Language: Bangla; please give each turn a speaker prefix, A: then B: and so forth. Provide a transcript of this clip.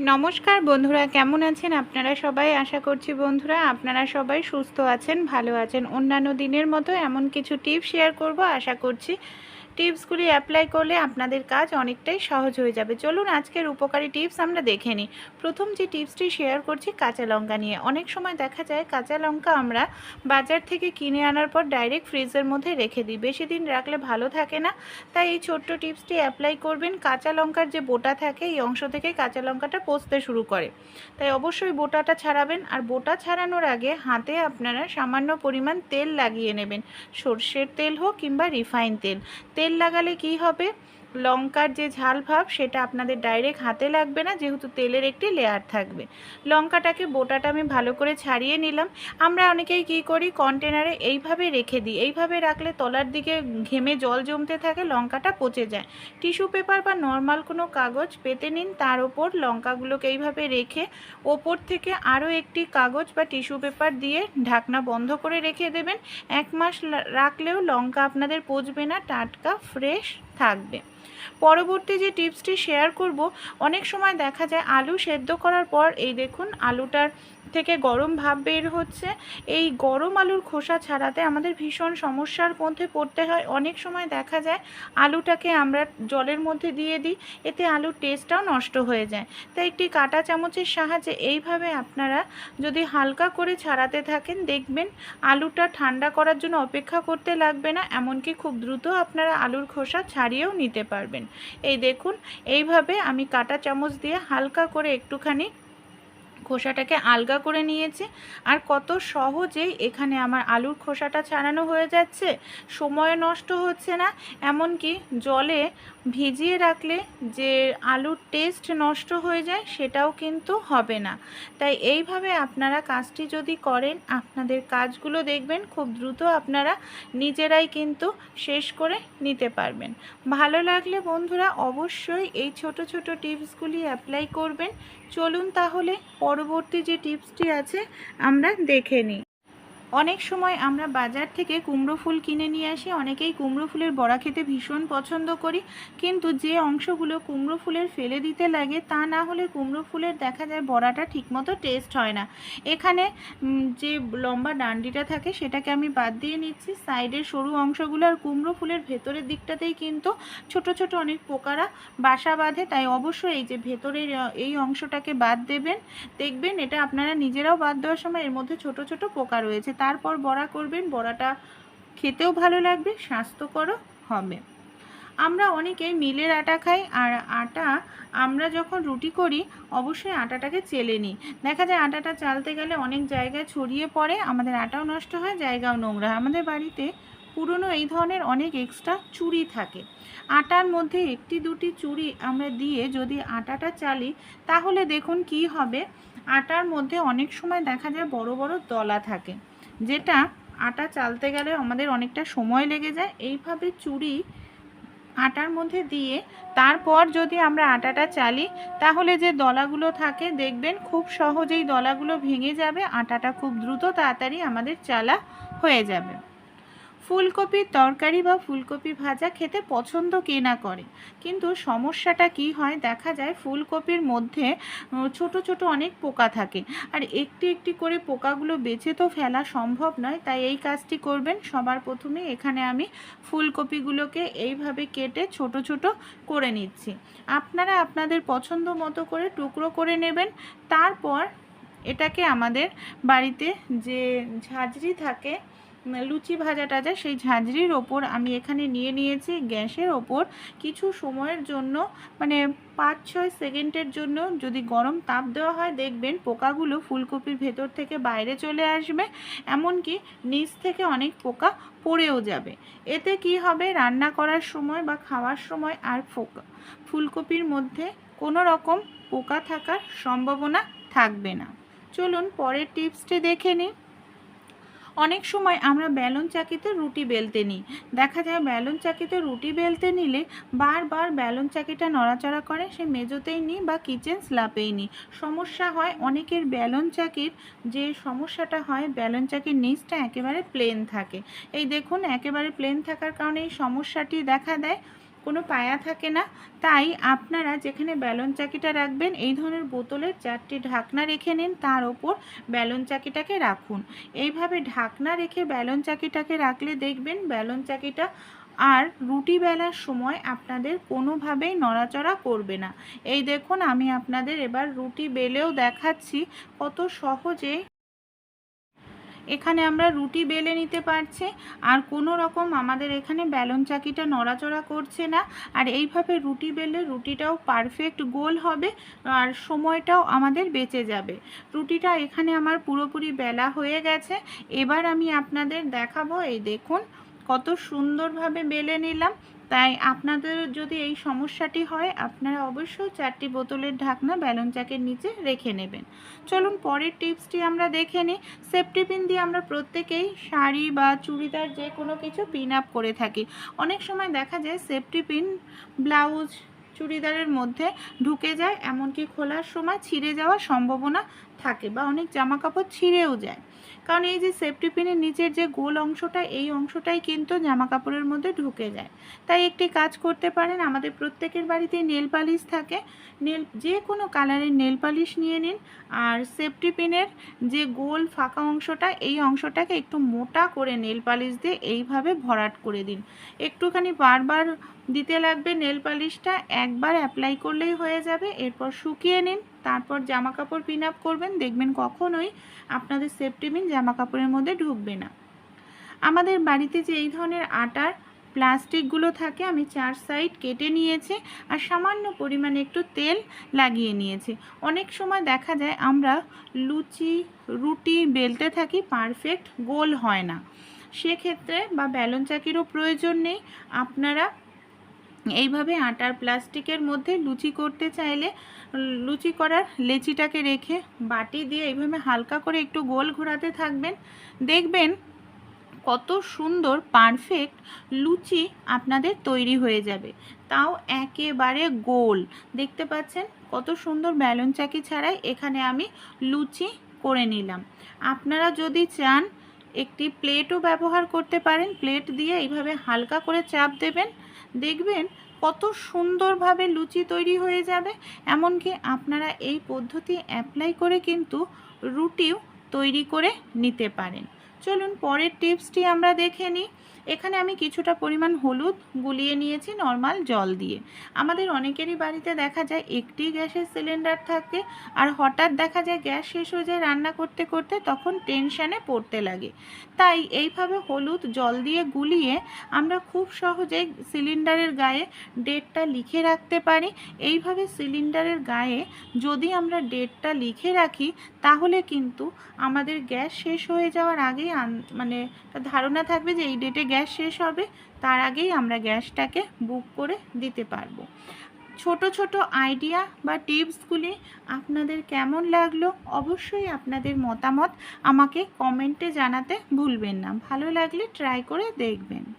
A: নমস্কার বন্ধুরা, কেমন আছেন আপনারা সবাই? আশা করছি বন্ধুরা আপনারা সবাই সুস্থ আছেন, ভালো আছেন। অন্যান্য দিনের মতো এমন কিছু টিপ শেয়ার করব। আশা করছি টিপসগুলি অ্যাপ্লাই করলে আপনাদের কাজ অনেকটাই সহজ হয়ে যাবে। চলুন আজকের উপকারী টিপস আমরা দেখে নিই। প্রথম যে টিপসটি শেয়ার করছি কাঁচা লঙ্কা নিয়ে। অনেক সময় দেখা যায় কাঁচা লঙ্কা আমরা বাজার থেকে কিনে আনার পর ডাইরেক্ট ফ্রিজের মধ্যে রেখে দিই। বেশি দিন রাখলে ভালো থাকে না। তাই এই ছোট্ট টিপসটি অ্যাপ্লাই করবেন। কাঁচা লঙ্কার যে বোটা থাকে, এই অংশ থেকে কাঁচা লঙ্কাটা পচতে শুরু করে। তাই অবশ্যই বোটাটা ছাড়াবেন। আর বোটা ছাড়ানোর আগে হাতে আপনারা সামান্য পরিমাণ তেল লাগিয়ে নেবেন। সর্ষের তেল হোক কিংবা রিফাইন তেল। তেল লাগালে কি হবে? লঙ্কার যে ঝাল ভাব, সেটা আপনাদের ডাইরেক্ট হাতে লাগবে না, যেহেতু তেলের একটি লেয়ার থাকবে। লঙ্কাটাকে বোটাটা আমি ভালো করে ছাড়িয়ে নিলাম। আমরা অনেকেই কি করি কন্টেনারে এইভাবে রেখে দিই। এইভাবে রাখলে তলার দিকে ঘেমে জল জমতে থাকে, লঙ্কাটা পচে যায়। টিস্যু পেপার বা নর্মাল কোনো কাগজ পেতে নিন, তার ওপর লঙ্কাগুলোকে এইভাবে রেখে ওপর থেকে আরও একটি কাগজ বা টিস্যু পেপার দিয়ে ঢাকনা বন্ধ করে রেখে দেবেন। এক মাস রাখলেও লঙ্কা আপনাদের পচবে না, টাটকা ফ্রেশ থাকবে। পরবর্তী যে টিপসটি শেয়ার করব, অনেক সময় দেখা যায় আলু সেদ্ধ করার পর, এই দেখুন, আলুটার থেকে গরম ভাব বের হচ্ছে। এই গরম আলুর খোসা ছাড়াতে আমাদের ভীষণ সমস্যার মধ্যে পড়তে হয়। অনেক সময় দেখা যায় আলুটাকে আমরা জলের মধ্যে দিয়ে দিই, এতে আলুর টেস্টটাও নষ্ট হয়ে যায়। তাই একটি কাটা চামচের সাহায্যে এইভাবে আপনারা যদি হালকা করে ছাড়াতে থাকেন, দেখবেন আলুটা ঠান্ডা করার জন্য অপেক্ষা করতে লাগবে না, এমনকি খুব দ্রুত আপনারা আলুর খোসা ছাড়িয়েও নিতে পারবেন। এই দেখুন, এইভাবে আমি কাটা চামচ দিয়ে হালকা করে একটুখানি খোসাটাকে আলগা করে নিয়েছি। আর কত সহজেই এখানে আমার আলুর খোসাটা ছাড়ানো হয়ে যাচ্ছে। সময় নষ্ট হচ্ছে না, এমনকি জলে ভিজিয়ে রাখলে যে আলুর টেস্ট নষ্ট হয়ে যায় সেটাও কিন্তু হবে না। তাই এইভাবে আপনারা কাজটি যদি করেন, আপনাদের কাজগুলো দেখবেন, খুব দ্রুত আপনারা নিজেরাই কিন্তু শেষ করে নিতে পারবেন। ভালো লাগলে বন্ধুরা অবশ্যই এই ছোট ছোট টিপসগুলি অ্যাপ্লাই করবেন। চলুন তাহলে পরবর্তী যে টিপসটি আছে আমরা দেখে নিই। অনেক সময় আমরা বাজার থেকে কুমড়ো ফুল কিনে নিয়ে আসি, অনেকেই কুমড়ো ফুলের বড়া খেতে ভীষণ পছন্দ করি। কিন্তু যে অংশগুলো কুমড়ো ফুলের ফেলে দিতে লাগে, তা না হলে কুমড়ো ফুলের দেখা যায় বড়াটা ঠিকমতো টেস্ট হয় না। এখানে যে লম্বা ডান্ডিটা থাকে, সেটাকে আমি বাদ দিয়ে নিচ্ছি। সাইডের সরু অংশগুলো আর কুমড়ো ফুলের ভেতরের দিকটাতেই কিন্তু ছোট ছোট অনেক পোকারা বাসা বাঁধে। তাই অবশ্যই এই যে ভেতরের এই অংশটাকে বাদ দেবেন। দেখবেন এটা আপনারা নিজেরাও বাদ দেওয়ার সময় এর মধ্যে ছোট ছোট পোকা রয়েছে। তারপর বড়া করবেন, বড়াটা খেতেও ভালো লাগবে, স্বাস্থ্যকরও হবে। আমরা অনেকেই মিলের আটা খাই, আর আটা আমরা যখন রুটি করি, অবশ্যই আটাটাকে চেলে নিই। দেখা যায় আটাটা চালতে গেলে অনেক জায়গায় ছড়িয়ে পড়ে, আমাদের আটাও নষ্ট হয়, জায়গাও নোংরা আমাদের বাড়িতে পুরনো এই ধরনের অনেক এক্সট্রা চুড়ি থাকে। আটার মধ্যে একটি দুটি চুড়ি আমরা দিয়ে যদি আটাটা চালি, তাহলে দেখুন কি হবে? আটার মধ্যে অনেক সময় দেখা যায় বড় বড় দলা থাকে। যেটা আটা চালতে গেলে আমাদের অনেকটা সময় লেগে যায়, এইভাবে চুড়ি আটার মধ্যে দিয়ে তারপর যদি আমরা আটাটা চালি, তাহলে যে দলাগুলো থাকে, দেখবেন খুব সহজেই দলাগুলো ভেঙে যাবে, আটাটা খুব দ্রুত তাড়াতাড়ি আমাদের চালা হয়ে যাবে। ফুলকপির তরকারি বা ফুলকপি ভাজা খেতে পছন্দ কে না করে? কিন্তু সমস্যাটা কি হয়? দেখা যায় ফুলকপির মধ্যে ছোট ছোট অনেক পোকা থাকে। আর একটি একটি করে পোকাগুলো বেছে তো ফেলা সম্ভব নয়। তাই এই কাজটি করবেন। সবার প্রথমে এখানে আমি ফুলকপিগুলোকে এইভাবে কেটে ছোট ছোট করে নিচ্ছি। আপনারা আপনাদের পছন্দ মতো করে টুকরো করে নেবেন। তারপর এটাকে আমাদের বাড়িতে যে ঝাঁঝরি থাকে লুচি ভাজা টাজা সেই ঝাঁঝরির ওপর আমি এখানে নিয়ে নিয়েছি গ্যাসের ওপর কিছু সময়ের জন্য মানে পাঁচ ছয় সেকেন্ডের জন্য। যদি গরম তাপ দেওয়া হয়, দেখবেন পোকাগুলো ফুলকপির ভেতর থেকে বাইরে চলে আসবে, এমনকি নিচ থেকে অনেক পোকা পড়েও যাবে। এতে কি হবে? রান্না করার সময় বা খাওয়ার সময় আর ফোকা, ফুলকপির মধ্যে কোনো রকম পোকা থাকার সম্ভাবনা থাকবে না। চলুন পরের টিপসটি দেখে নিই। অনেক সময় আমরা ব্যালন চাকিতে রুটি বেলতে নিই। দেখা যায় ব্যালন চাকিতে রুটি বেলতে নিলে বারবার ব্যালন চাকিটা নড়াচড়া করে, সে মেজোতেই নিই বা কিচেন স্ল্যাপেই নিই। সমস্যা হয় অনেকের ব্যালন চাকির, যে সমস্যাটা হয় ব্যালন চাকির নিচটা একেবারে প্লেন থাকে। এই দেখুন, একেবারে প্লেন থাকার কারণে এই সমস্যাটি দেখা দেয়। কোনো পায়া থাকে না। তাই আপনারা যেখানে ব্যালন চাকিটা রাখবেন, এই ধরনের বোতলের চারটি ঢাকনা রেখে নিন। তার ওপর ব্যালন চাকিটাকে রাখুন। এইভাবে ঢাকনা রেখে ব্যালন চাকিটাকে রাখলে দেখবেন ব্যালন চাকিটা আর রুটি বেলার সময় আপনাদের কোনোভাবেই নড়াচড়া করবে না। এই দেখুন, আমি আপনাদের এবার রুটি বেলেও দেখাচ্ছি কত সহজে এখানে আমরা রুটি বেলে নিতে পারছি। আর কোনো রকম আমাদের এখানে ব্যালন চাকিটা নড়াচড়া করছে না। আর এইভাবে রুটি বেলে রুটিটাও পারফেক্ট গোল হবে আর সময়টাও আমাদের বেঁচে যাবে। রুটিটা এখানে আমার পুরোপুরি বেলা হয়ে গেছে। এবার আমি আপনাদের দেখাবো, এই দেখুন, কত সুন্দরভাবে বেলে নিলাম। তাই আপনাদের যদি এই সমস্যাটি হয়, আপনারা অবশ্যই চারটি বোতলের ঢাকনা ব্যালন চাকের নিচে রেখে নেবেন। চলুন পরের টিপসটি আমরা দেখে নিই। সেফটি পিন দিয়ে আমরা প্রত্যেকেই শাড়ি বা চুড়িদার যে কোনো কিছু পিন আপ করে থাকি। অনেক সময় দেখা যায় সেফটি পিন ব্লাউজ চুড়িদারের মধ্যে ঢুকে যায়, এমনকি খোলার সময় ছিঁড়ে যাওয়ার সম্ভাবনা থাকে বা অনেক জামা কাপড় ছিঁড়েও যায়। কারণ এই যে সেফটি পিনের নিচের যে গোল অংশটা, এই অংশটাই কিন্তু জামা কাপড়ের মধ্যে ঢুকে যায়। তাই একটি কাজ করতে পারেন, আমাদের প্রত্যেকের বাড়িতে নেল পালিশ থাকে। নেল যে কোনো কালারের নেল পালিশ নিয়ে নিন। আর সেফটি পিনের যে গোল ফাঁকা অংশটা, এই অংশটাকে একটু মোটা করে নেল পালিশ দিয়ে এইভাবে ভরাট করে দিন। একটুখানি বারবার দিতে লাগবে নেল পালিশটা একবার অ্যাপ্লাই করলেই হয়ে যাবে, এরপর শুকিয়ে নিন। তারপর জামা কাপড় পিন আপ করবেন, দেখবেন কখনোই আপনাদের সেফটি পিন জামা কাপড়ের মধ্যে ঢুকবে না। আমাদের বাড়িতে যে এই ধরনের আটার প্লাস্টিকগুলো থাকে, আমি চার সাইড কেটে নিয়েছি আর সামান্য পরিমাণে একটু তেল লাগিয়ে নিয়েছি। অনেক সময় দেখা যায় আমরা লুচি, রুটি বেলতে থাকি পারফেক্ট গোল হয় না। সেক্ষেত্রে বা ব্যালন চাকিরও প্রয়োজন নেই, আপনারা এইভাবে আটার প্লাস্টিকের মধ্যে লুচি করতে চাইলে, লুচি করার লেচিটাকে রেখে বাটি দিয়ে এইভাবে হালকা করে একটু গোল ঘোরাতে থাকবেন। দেখবেন কত সুন্দর পারফেক্ট লুচি আপনাদের তৈরি হয়ে যাবে। তাও একেবারে গোল। দেখতে পাচ্ছেন? কত সুন্দর ব্যালন চাকি ছাড়াই এখানে আমি লুচি করে নিলাম। আপনারা যদি চান, একটি প্লেটও ব্যবহার করতে পারেন। প্লেট দিয়ে এইভাবে হালকা করে চাপ দেবেন। দেখবেন কত সুন্দরভাবে লুচি তৈরি হয়ে যাবে। এমনকি আপনারা এই পদ্ধতি অ্যাপ্লাই করে কিন্তু রুটিও তৈরি করে নিতে পারেন। চলুন পরের টিপসটি আমরা দেখে নিই। এখানে আমি কিছুটা পরিমাণ হলুদ গুলিয়ে নিয়েছি নর্মাল জল দিয়ে। আমাদের অনেকেরই বাড়িতে দেখা যায় একটি গ্যাসের সিলিন্ডার থাকে আর হঠাৎ দেখা যায় গ্যাস শেষ হয়ে যায় রান্না করতে করতে তখন টেনশানে পড়তে লাগে। তাই এইভাবে হলুদ জল দিয়ে গুলিয়ে আমরা খুব সহজেই সিলিন্ডারের গায়ে ডেটটা লিখে রাখতে পারি। এইভাবে সিলিন্ডারের গায়ে যদি আমরা ডেটটা লিখে রাখি তাহলে কিন্তু আমাদের গ্যাস শেষ হয়ে যাওয়ার আগেই মানে ধারণা থাকবে যে এই ডেটে গ্যাস শেষ হবে, তার আগেই আমরা গ্যাসটাকে বুক করে দিতে পারব। ছোট ছোট আইডিয়া বা টিপসগুলি আপনাদের কেমন লাগল অবশ্যই আপনাদের মতামত আমাকে কমেন্টে জানাতে ভুলবেন না। ভালো লাগলে ট্রাই করে দেখবেন।